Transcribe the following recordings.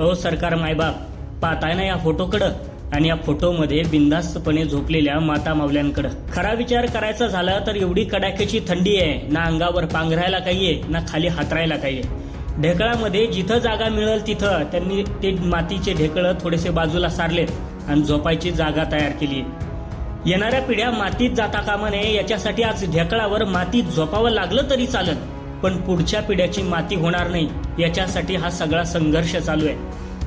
अहो सरकार मायबाप पाहताय ना या फोटोकडं? आणि या फोटोमध्ये बिंदास्तपणे झोपलेल्या माता मावल्यांकडं. खरा विचार करायचा झाला तर एवढी कडाक्याची थंडी आहे. ना अंगावर पांघरायला काही आहे ना खाली हातरायला काही आहे ढेकळामध्ये जिथं जागा मिळेल तिथं त्यांनी ते मातीचे ढेकळं थोडेसे बाजूला सारलेत आणि झोपायची जागा तयार केली आहे. येणाऱ्या पिढ्या मातीत जाता कामा नये याच्यासाठी आज ढेकळावर मातीत झोपावं लागलं तरी चालत पण पुढच्या पिढ्याची माती होणार नाही याच्यासाठी हा सगळा संघर्ष चालू आहे.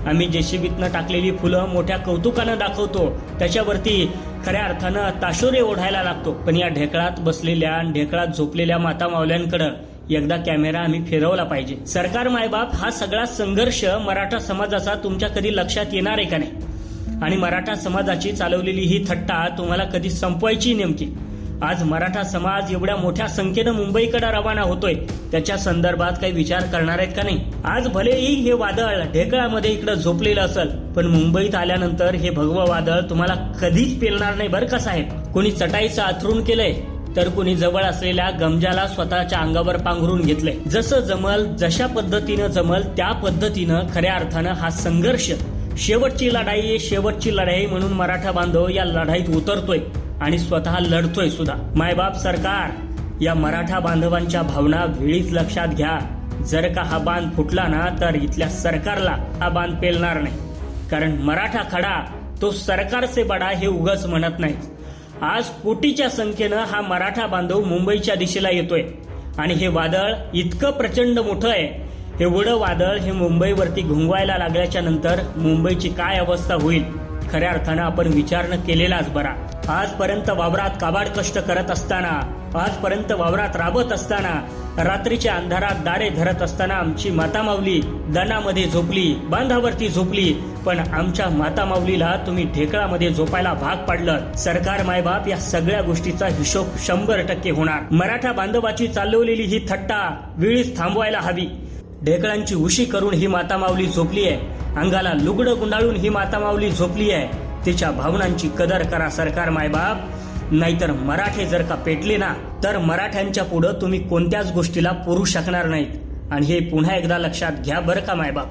आम्ही जेसीबीतनं टाकलेली फुलं मोठ्या कौतुकानं दाखवतो त्याच्यावरती खऱ्या अर्थानं ताशोरे ओढायला लागतो. पण या ढेकळात बसलेल्या आणि ढेकळात झोपलेल्या माता मावल्यांकडं एकदा कॅमेरा आम्ही फिरवला पाहिजे. सरकार मायबाप हा सगळा संघर्ष मराठा समाजाचा तुमच्या कधी लक्षात येणार आहे का नाही? आणि मराठा समाजाची चालवलेली ही थट्टा तुम्हाला कधी संपवायची नेमकी. आज मराठा समाज एवढ्या मोठ्या संख्येनं मुंबईकडे रवाना होतोय. त्याच्या संदर्भात काही विचार करणार आहेत का नाही? आज भलेही हे वादळ ढेकळामध्ये इकडं झोपलेलं असेल पण मुंबईत आल्यानंतर हे भगवं वादळ तुम्हाला कधीच पेलणार नाही बरं का साहेब? कोणी चटाईचं आथरून केलंय तर कुणी जवळ असलेल्या गमजाला स्वतःच्या अंगावर पांघरून घेतलंय. जसं जमल जशा पद्धतीनं जमल त्या पद्धतीनं खऱ्या अर्थानं हा संघर्ष. शेवटची लढाई शेवटची लढाई म्हणून मराठा बांधव या लढाईत उतरतोय. आणि स्वतः लढतोय सुद्धा. मायबाप सरकार या मराठा बांधवांच्या भावना वेळीच लक्षात घ्या. जर का हा बांध फुटला ना तर इथल्या सरकारला हा बांध पेलणार नाही. कारण मराठा खडा तो सरकारचे बडा हे उगच म्हणत नाही आज कोटीच्या संख्येनं हा मराठा बांधव मुंबईच्या दिशेला येतोय. आणि हे वादळ इतकं प्रचंड मोठं आहे. एवढं वादळ हे मुंबईवरती घुंगवायला लागल्याच्या नंतर मुंबईची काय अवस्था होईल? खऱ्या अर्थानं आपण विचार न केलेलाच बरा. आजपर्यंत वावरात काबाड कष्ट करत असताना आजपर्यंत वावरात राबत असताना रात्रीच्या अंधारात दारे धरत असताना आमची माता माऊली दनामध्ये झोपली बांधावरती झोपली पण आमच्या माता माऊलीला तुम्ही ढेकळामध्ये झोपायला भाग पाडलं. सरकार मायबाप या सगळ्या गोष्टीचा हिशोब शंभर टक्के होणार. मराठा बांधवाची चालवलेली ही थट्टा वेळीच थांबवायला हवी. ढेकळांची उशी करून ही माता माऊली झोपली आहे. अंगाला लुगडं गुंडाळून ही माता माऊली झोपली आहे. तिच्या भावनांची कदर करा सरकार मायबाप. नाहीतर मराठे जर का पेटले ना तर मराठ्यांच्या पुढं तुम्ही कोणत्याच गोष्टीला पुरू शकणार नाहीत. आणि हे पुन्हा एकदा लक्षात घ्या बरं का मायबाप?